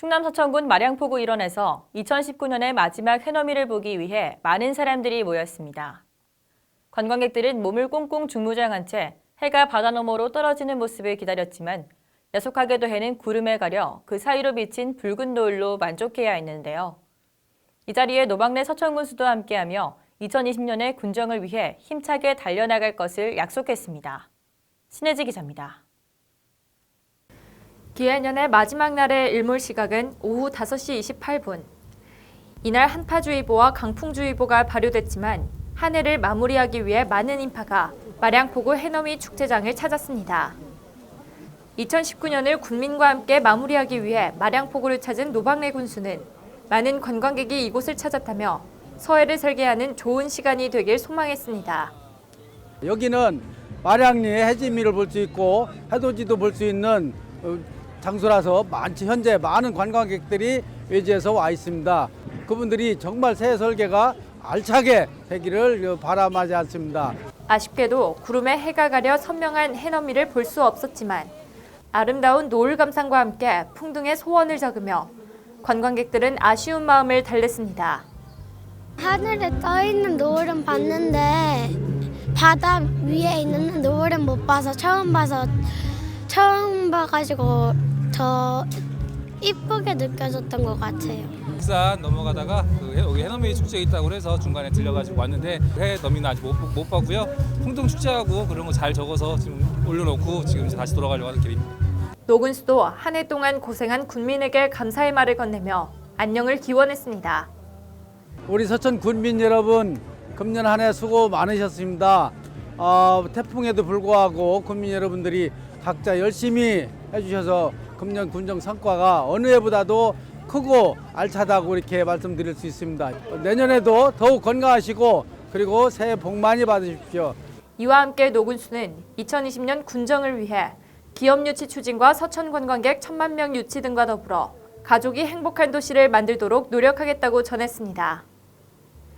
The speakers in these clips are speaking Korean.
충남 서천군 마량포구 일원에서 2019년의 마지막 해넘이를 보기 위해 많은 사람들이 모였습니다. 관광객들은 몸을 꽁꽁 중무장한 채 해가 바다 너머로 떨어지는 모습을 기다렸지만 야속하게도 해는 구름에 가려 그 사이로 비친 붉은 노을로 만족해야 했는데요. 이 자리에 노박래 서천군수도 함께하며 2020년의 군정을 위해 힘차게 달려나갈 것을 약속했습니다. 신혜지 기자입니다. 기해년의 마지막 날의 일몰 시각은 오후 5시 28분. 이날 한파주의보와 강풍주의보가 발효됐지만 한 해를 마무리하기 위해 많은 인파가 마량포구 해넘이 축제장을 찾았습니다. 2019년을 군민과 함께 마무리하기 위해 마량포구를 찾은 노박래 군수는 많은 관광객이 이곳을 찾았다며 서해를 설계하는 좋은 시간이 되길 소망했습니다. 여기는 마량리의 해지미를 볼 수 있고 해돋이도 볼 수 있는 어, 장소라서 많지 현재 많은 관광객들이 외지에서 와 있습니다. 그분들이 정말 새 설계가 알차게 되기를 바라마지 않습니다. 아쉽게도 구름에 해가 가려 선명한 해넘이를 볼 수 없었지만 아름다운 노을 감상과 함께 풍등의 소원을 적으며 관광객들은 아쉬운 마음을 달랬습니다. 하늘에 떠 있는 노을은 봤는데 바다 위에 있는 노을은 못 봐서 처음 봐서 처음 봐가지고 더 이쁘게 느껴졌던 것 같아요. 익산 넘어가다가 그 해- 여기 해넘이 축제 있다고 그래서 중간에 들려가지고 왔는데 해 넘이는 아직 못, 못 봤고요. 풍동 축제하고 그런 거 잘 적어서 지금 올려놓고 지금 이제 다시 돌아가려고 하는 길입니다. 노근수도 한 해 동안 고생한 군민에게 감사의 말을 건네며 안녕을 기원했습니다. 우리 서천 군민 여러분 금년 한 해 수고 많으셨습니다. 어, 태풍에도 불구하고 군민 여러분들이 각자 열심히 해주셔서 금년 군정 성과가 어느 해보다도 크고 알차다고 이렇게 말씀드릴 수 있습니다. 내년에도 더욱 건강하시고 그리고 새해 복 많이 받으십시오. 이와 함께 노군수는 2020년 군정을 위해 기업 유치 추진과 서천 관광객 천만 명 유치 등과 더불어 가족이 행복한 도시를 만들도록 노력하겠다고 전했습니다.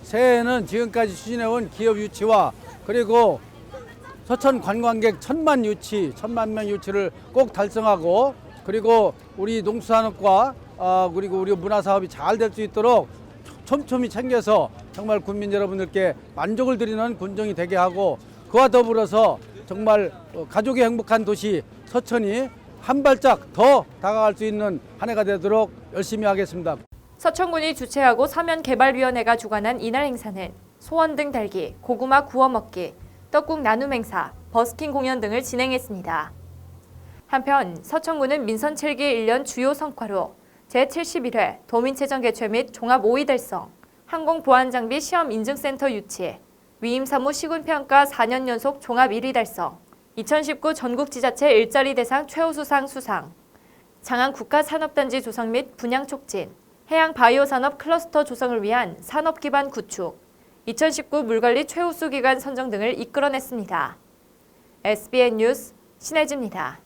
새해에는 지금까지 추진해온 기업 유치와 그리고 서천 관광객 천만 유치, 천만 명 유치를 꼭 달성하고 그리고 우리 농수산업과 아, 그리고 우리 문화사업이 잘 될 수 있도록 촘촘히 챙겨서 정말 국민 여러분들께 만족을 드리는 군정이 되게 하고 그와 더불어서 정말 어, 가족이 행복한 도시 서천이 한 발짝 더 다가갈 수 있는 한 해가 되도록 열심히 하겠습니다. 서천군이 주최하고 서면개발위원회가 주관한 이날 행사는 소원 등 달기, 고구마 구워 먹기, 떡국 나눔 행사, 버스킹 공연 등을 진행했습니다. 한편 서천군은 민선 7기 1년 주요 성과로 제71회 도민체전 개최 및 종합 5위 달성, 항공보안장비 시험 인증센터 유치, 위임사무 시군평가 4년 연속 종합 1위 달성, 2019 전국지자체 일자리 대상 최우수상 수상, 장안 국가산업단지 조성 및 분양 촉진, 해양 바이오 산업 클러스터 조성을 위한 산업 기반 구축, 2019 물관리 최우수 기관 선정 등을 이끌어냈습니다. SBN 뉴스 신혜지입니다.